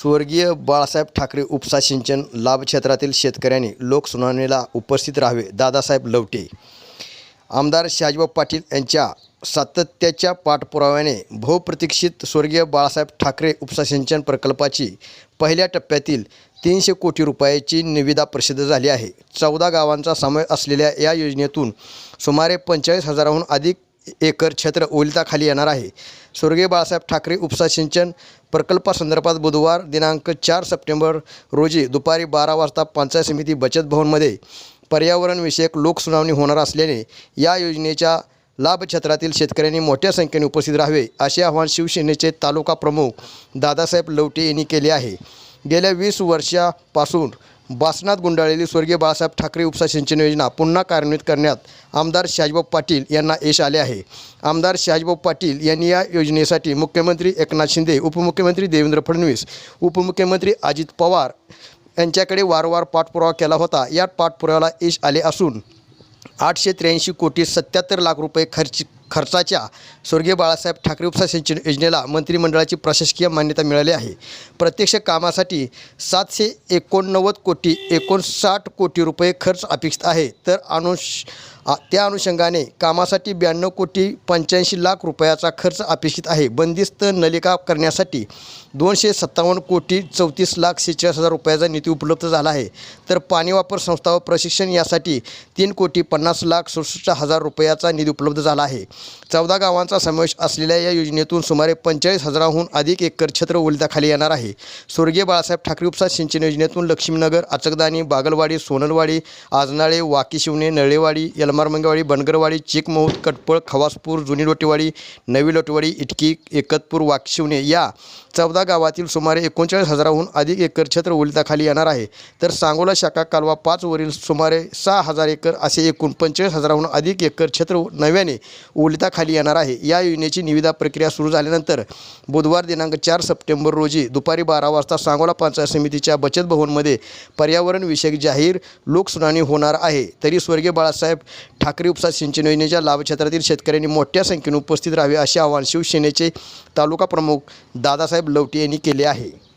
स्वर्गीय बाळासाहेब ठाकरे उपसा सिंचन लाभ क्षेत्रातील शेतकऱ्यांनी लोकसुनावणीला उपस्थित राहावे. दादासाहेब लवटे. आमदार शहाजीबाब पाटील यांच्या सातत्याच्या पाठपुराव्याने बहुप्रतीक्षित स्वर्गीय बाळासाहेब ठाकरे उपसा सिंचन प्रकल्पाची पहिल्या टप्प्यातील तीनशे कोटी रुपयाची निविदा प्रसिद्ध झाली आहे. चौदा गावांचा समावेश असलेल्या या योजनेतून सुमारे पंचेचाळीस हजाराहून अधिक एकर क्षेत्र ओलिताखाली येणार आहे. स्वर्गीय बाळासाहेब ठाकरे उपसा सिंचन प्रकल्पासंदर्भात बुधवार दिनांक चार सप्टेंबर रोजी दुपारी बारा वाजता पंचायत समिती बचत भवनमध्ये पर्यावरणविषयक लोकसुनावणी होणार असल्याने या योजनेच्या लाभ क्षेत्रातील शेतकऱ्यांनी मोठ्या संख्येने उपस्थित राहावे असे आवाहन शिवसेनेचे तालुका प्रमुख दादासाहेब लवटे यांनी केले आहे. गेल्या वीस वर्षापासून बासनात गुंडाळलेली स्वर्गीय बाळासाहेब ठाकरे उपसा सिंचन योजना पुन्हा कार्यान्वित करण्यात आमदार शहाजीबाब पाटील यांना यश आले आहे. आमदार शहाजीबाब पाटील यांनी या योजनेसाठी मुख्यमंत्री एकनाथ शिंदे उपमुख्यमंत्री देवेंद्र फडणवीस उपमुख्यमंत्री अजित पवार यांच्याकडे वारंवार पाठपुरावा केला होता. या पाठपुराव्याला यश आले असून आठशे त्र्याऐंशी कोटी सत्याहत्तर लाख रुपये खर्च खर्चाच्या स्वर्गीय बाळासाहेब ठाकरे उपसा सिंचन योजनेला मंत्रिमंडळाची प्रशासकीय मान्यता मिळाली आहे. प्रत्यक्ष कामासाठी सातशे एकोणनव्वद कोटी एकोणसाठ कोटी रुपये खर्च अपेक्षित आहे. तर अनुष त्या अनुषंगाने कामासाठी ब्याण्णव कोटी पंच्याऐंशी लाख रुपयाचा खर्च अपेक्षित आहे. बंदिस्त नलिका करण्यासाठी दोनशे सत्तावन्न कोटी चौतीस लाख सेहेचाळीस हजार रुपयाचा निधी उपलब्ध झाला आहे. तर पाणी वापर संस्था व प्रशिक्षण यासाठी तीन कोटी पन्नास लाख सदुसष्ट हजार रुपयाचा निधी उपलब्ध झाला आहे. चौदा गावांचा समावेश असलेल्या या योजनेतून सुमारे पंचेचाळीस हजाराहून अधिक एकर क्षेत्र ओलिताखाली येणार आहे. स्वर्गीय बाळासाहेब ठाकरे उपसा सिंचन योजनेतून लक्ष्मीनगर अचकदानी बागलवाडी सोनलवाडी आजनाळे वाकीशिवणे नळेवाडी यलमारमंगेवाडी बनगरवाडी चिकमौत कटपळ खवासपूर जुनी लोटेवाडी नवी लोटेवाडी इटकी एकतपूर वाकशिवणे या चौदा गावातील सुमारे एकोणचाळीस हजाराहून अधिक एकर क्षेत्र ओलिताखाली येणार आहे. तर सांगोला शाखा कालवा पाचवरील सुमारे सहा हजार एकर असे एकूण पंचेचाळीस हजाराहून अधिक एकर क्षेत्र नव्याने ओलिताखाली येणार आहे. या योजनेची निविदा प्रक्रिया सुरू झाल्यानंतर बुधवार दिनांक चार सप्टेंबर रोजी दुपारी बारा वाजता सांगोला पंचायत समितीच्या बचत भवनमध्ये पर्यावरणविषयक जाहीर लोकसुनावणी होणार आहे. तरी स्वर्गीय बाळासाहेब ठाकरे उपसा सिंचन योजनेच्या लाभक्षेत्रातील शेतकऱ्यांनी मोठ्या संख्येने उपस्थित राहावे असे आवाहन शिवसेनेचे तालुका प्रमुख दादासाहेब लवटे यांनी केले आहे.